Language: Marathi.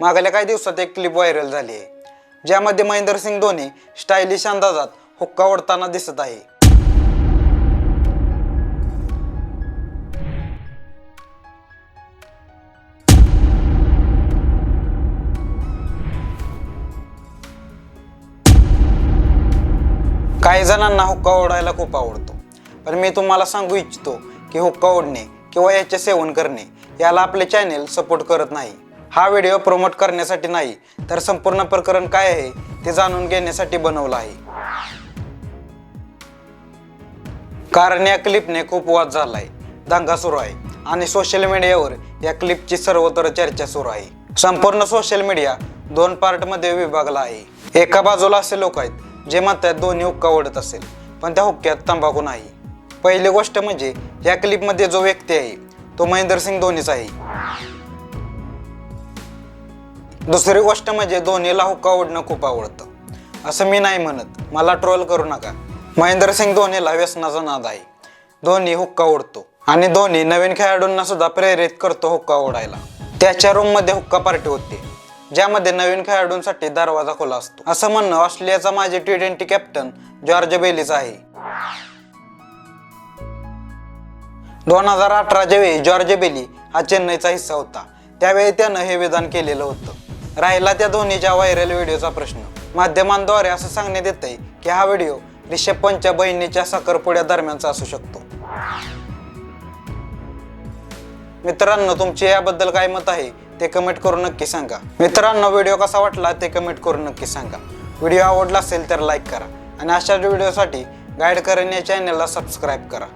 मागल्या काही दिवसात एक क्लिप व्हायरल झाली आहे ज्यामध्ये महेंद्रसिंग धोनी स्टायलिश अंदाजात हुक्का ओढताना दिसत आहे. काही जणांना हुक्का ओढायला खूप आवडतो पण मी तुम्हाला सांगू इच्छितो की हुक्का ओढणे किंवा याचे सेवन करणे याला आपले चॅनेल सपोर्ट करत नाही. हा व्हिडिओ प्रमोट करण्यासाठी नाही तर संपूर्ण प्रकरण काय आहे ते जाणून घेण्यासाठी बनवला आहे. कारण या क्लिपने खूप वाद झालाय दंगा सुरू आहे आणि सोशल मीडियावर या क्लिपची सर्वत्र चर्चा सुरू आहे. संपूर्ण सोशल मीडिया दोन पार्टमध्ये विभागला आहे. एका बाजूला असे लोक आहेत जे म्हणतात दोन्ही हुक्का ओढत असेल पण त्या हुक्क्यात तंबाखू नाही. पहिली गोष्ट म्हणजे या क्लिपमध्ये जो व्यक्ती आहे तो महेंद्रसिंग धोनीच आहे. दुसरी गोष्ट म्हणजे धोनीला हुक्का ओढणं खूप आवडतं. असं मी नाही म्हणत. मला ट्रोल करू नका. महेंद्रसिंग धोनीला व्यसनाचा नाद आहे. धोनी हुक्का ओढतो. आणि धोनी नवीन खेळाडूंना सुद्धा प्रेरित करतो हुक्का ओढायला. त्याच्या रूममध्ये हुक्का पार्टी होते. ज्यामध्ये नवीन खेळाडूंसाठी दरवाजा खुला असतो. असं म्हणणं ऑस्ट्रेलियाचा माजी टी ट्वेंटी कॅप्टन जॉर्ज बेलीच आहे. दोन हजार अठराच्या वेळी जॉर्ज बेली हा चेन्नईचा हिस्सा होता त्यावेळी त्यानं हे विधान केलेलं होतं. राहिला त्या धोनीच्या व्हायरल व्हिडिओचा प्रश्न. माध्यमांद्वारे असं सांगण्यात येतंय की हा व्हिडिओ रिषभ पंतच्या बहिणीच्या साखरपुड्या दरम्यानचा असू शकतो. मित्रांनो तुमचे याबद्दल काय मत आहे ते कमेंट करून नक्की सांगा. मित्रांनो व्हिडिओ कसा वाटला ते कमेंट करून नक्की सांगा. व्हिडिओ आवडला असेल तर लाईक करा. आणि अशाच व्हिडिओसाठी गाईड करण्या चॅनलला सबस्क्राईब करा.